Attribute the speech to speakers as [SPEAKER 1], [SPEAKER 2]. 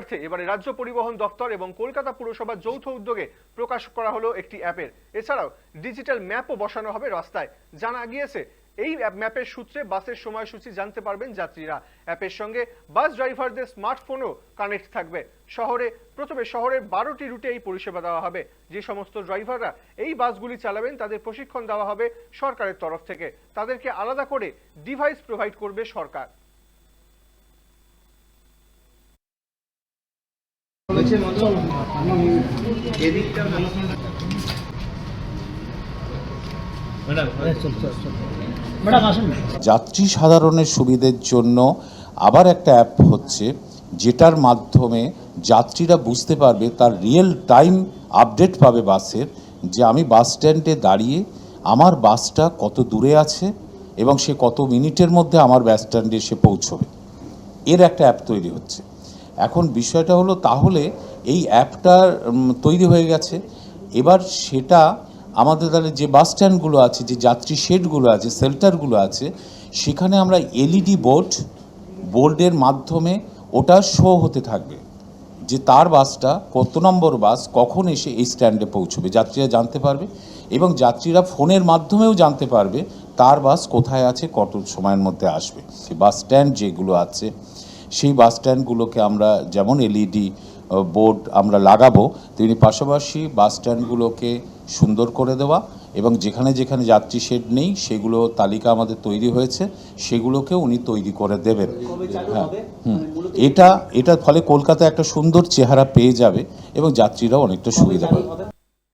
[SPEAKER 1] সুবিধার্থে এবারে রাজ্য পরিবহন দপ্তর এবং কলকাতা পুরসভার যৌথ উদ্যোগে প্রকাশ করা হলো একটি অ্যাপের। এছাড়াও ডিজিটাল ম্যাপও বসানো হবে রাস্তায়। জানা গিয়েছে, এই ম্যাপের সূত্রে বাসের সময়সূচি জানতে পারবেন যাত্রীরা। অ্যাপের সঙ্গে বাস ড্রাইভারদের স্মার্টফোনও কানেক্ট থাকবে। শহরে প্রথমে শহরের বারোটি রুটে এই পরিষেবা দেওয়া হবে। যে সমস্ত ড্রাইভাররা এই বাসগুলি চালাবেন, তাদের প্রশিক্ষণ দেওয়া হবে সরকারের তরফ থেকে। তাদেরকে আলাদা করে ডিভাইস প্রোভাইড করবে সরকার।
[SPEAKER 2] মতো এদিকটা
[SPEAKER 3] ম্যাডাম
[SPEAKER 4] যাত্রী সাধারণের সুবিধের জন্য আবার একটা অ্যাপ হচ্ছে যেটার মাধ্যমে যাত্রীরা বুঝতে পারবে তার রিয়েল টাইম আপডেট পাবে বাসের যে আমি বাস স্ট্যান্ডে দাঁড়িয়ে আমার বাসটা কত দূরে আছে এবং সে কত মিনিটের মধ্যে আমার বাস স্ট্যান্ডে এসে পৌঁছবে। এর একটা অ্যাপ তৈরি হচ্ছে। এখন বিষয়টা হলো তাহলে এই অ্যাপটা তৈরি হয়ে গেছে। এবার সেটা আমাদের তাহলে যে বাস স্ট্যান্ডগুলো আছে, যে যাত্রী শেডগুলো আছে শেল্টারগুলো আছে, সেখানে আমরা এলইডি বোর্ড, বোর্ডের মাধ্যমে ওটা শো হতে থাকবে। যে তার বাসটা, কত নম্বর বাস, কখন এসে এই স্ট্যান্ডে পৌঁছবে, যাত্রীরা জানতে পারবে এবং যাত্রীরা ফোনের মাধ্যমেও জানতে পারবে তার বাস কোথায় আছে, কত সময়ের মধ্যে আসবে। সে বাস স্ট্যান্ড যেগুলো আছে সেই বাস স্ট্যান্ডগুলোকে আমরা যেমন এলইডি বোর্ড আমরা লাগাবো তেমনি পাশাপাশি বাস স্ট্যান্ডগুলোকে সুন্দর করে দেওয়া এবং যেখানে যেখানে যাত্রী শেড নেই সেগুলো তালিকা আমাদের তৈরি হয়েছে সেগুলোকে উনি তৈরি করে দেবেন। হ্যাঁ। হুম। এটা এটার ফলে কলকাতা একটা সুন্দর চেহারা পেয়ে যাবে এবং যাত্রীরাও অনেকটা সুবিধা পাবে।